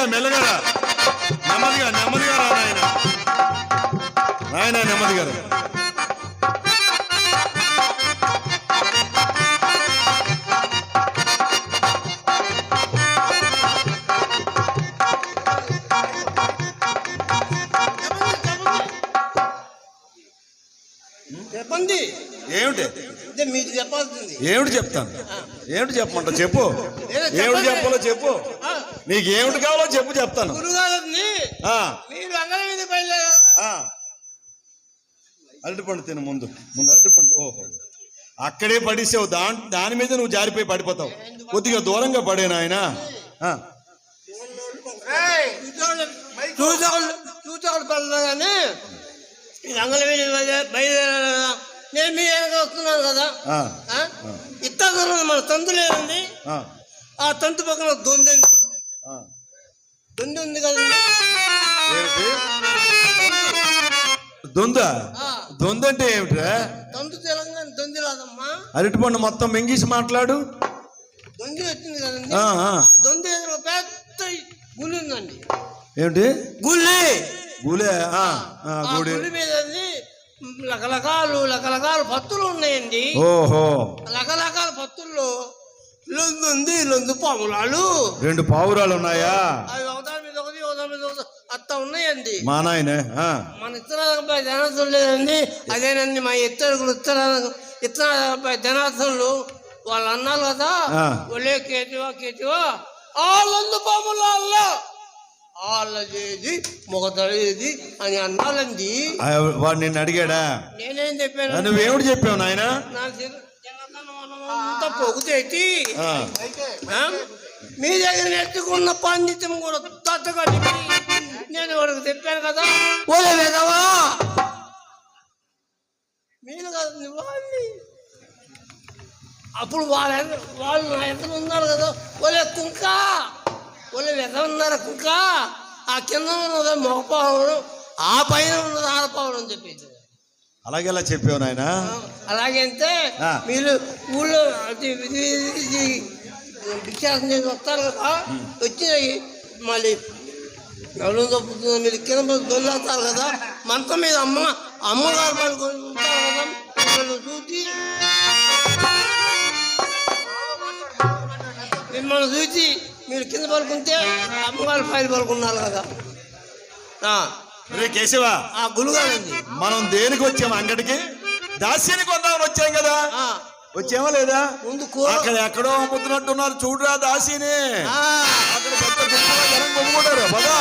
నెమ్మదిగా మెల్లగా. నెమ్మదిగా నెమ్మదిగా రాయన నాయన. నాయన నెమ్మదిగా చెప్పండి. ఏమిటి? మీకు చెప్పాల్సింది. ఏమిటి చెప్తాను? ఏమిటి చెప్పమంట? చెప్పు. ఏమిటి. చెప్పాలో చెప్పు. నీకు ఏమిటి కావాలో చెప్పు చెప్తాను. అరటిపండు తిను ముందు. ముందు అరటిపండు ఓహో. అక్కడే పడిసావు. దాని దాని మీద నువ్వు జారిపోయి పడిపోతావు. కొద్దిగా దూరంగా పడే నాయన. బయలుదేరా నేను మీ వెనక వస్తున్నాను కదా. ఆ? ఇత్త దూరం మన తంతు లేదండి. ఆ. తంతు పక్కన దొంది ఉంది. దొంది ఉంది కదండి. దొంద? దొంద అంటే ఏమిట్రా? తంతు తెలంగాణ దొంది రాదమ్మా. అరటిపండు మొత్తం మెంగీసి మాట్లాడు. దొంది వచ్చింది కదండి. దొంది పెద్ద గుడి ఉందండి. ఏమిటి? గుళ్ళి. గులే గుడి. గుడి మీద రకరకాలు రకరకాల పత్తులు ఉన్నాయండి. ఓహో. రకరకాల పత్తుల్లో లొందు ఉంది లొందు పాములాలు. రెండు పావురాలు ఉన్నాయా? అవి ఒకదాని మీద ఒకటి ఒకదాని మీద ఒకటి అత్త ఉన్నాయండి. మా నాయనే మన ఇత్తనాలపై ధనార్థం లేదండి. అదేనండి మా ఇత్తడికులు ఇత్తన ఇత్తనాలపై ధనార్థంలు వాళ్ళు అన్నారు కదా. ఒలే కేటివా కేటివా? ఆ లొందు పాములాల్లో ఆళ్ళదేది మొగతడేది అని అన్నారండి. ఆ, వాడు నిన్ను అడిగాడా? నేనేం చెప్పాను? నువ్వేమిటి చెప్పావు నాయన? పొగుతేటి? మీ దగ్గర నెట్టుకున్న పాండిత్యం కూడా తట్టుగా నేను వాడికి చెప్పాను కదా. ఓలే వెదవా! మీరు కదా వాళ్ళని అప్పుడు వాళ్ళ వాళ్ళు నా ఎదురు ఉన్నారు కదా. ఓలే కుంక! ఓలే వెద ఉన్నారు కుంక ఆ కింద ఉన్నది మొగపావడం ఆ పైన ఉన్నది ఆడపావడం అని చెప్పేది. అలాగేలా చెప్పావు నాయన? అలాగే అంటే ఆ. మీరు ఊళ్ళో భిక్షాసం చేసి వస్తారు కదా వచ్చి మళ్ళీ ఎవరు తప్పుతుంది మీరు కింద దొల్లేస్తారు కదా మంచం మీద అమ్మ అమ్మగారు పడుకొని ఉంటారు కదా మిమ్మల్ని చూసి మిమ్మల్ని చూసి మీరు కింద పడుకుంటే అమ్మగారు పైన పడుకున్నారు కదా. ఆ, రే కేశవా. ఆ మనం దేనికి వచ్చాము అంగడికి? దాస్యాన్ని కొందామని వచ్చాం కదా. వచ్చామా లేదా? ముందు అక్కడ ఎక్కడో అమ్ముతున్నట్టున్నారు చూడరా దాసిని. అక్కడ పెద్ద జనం కొమ్ముకుంటారు పదా.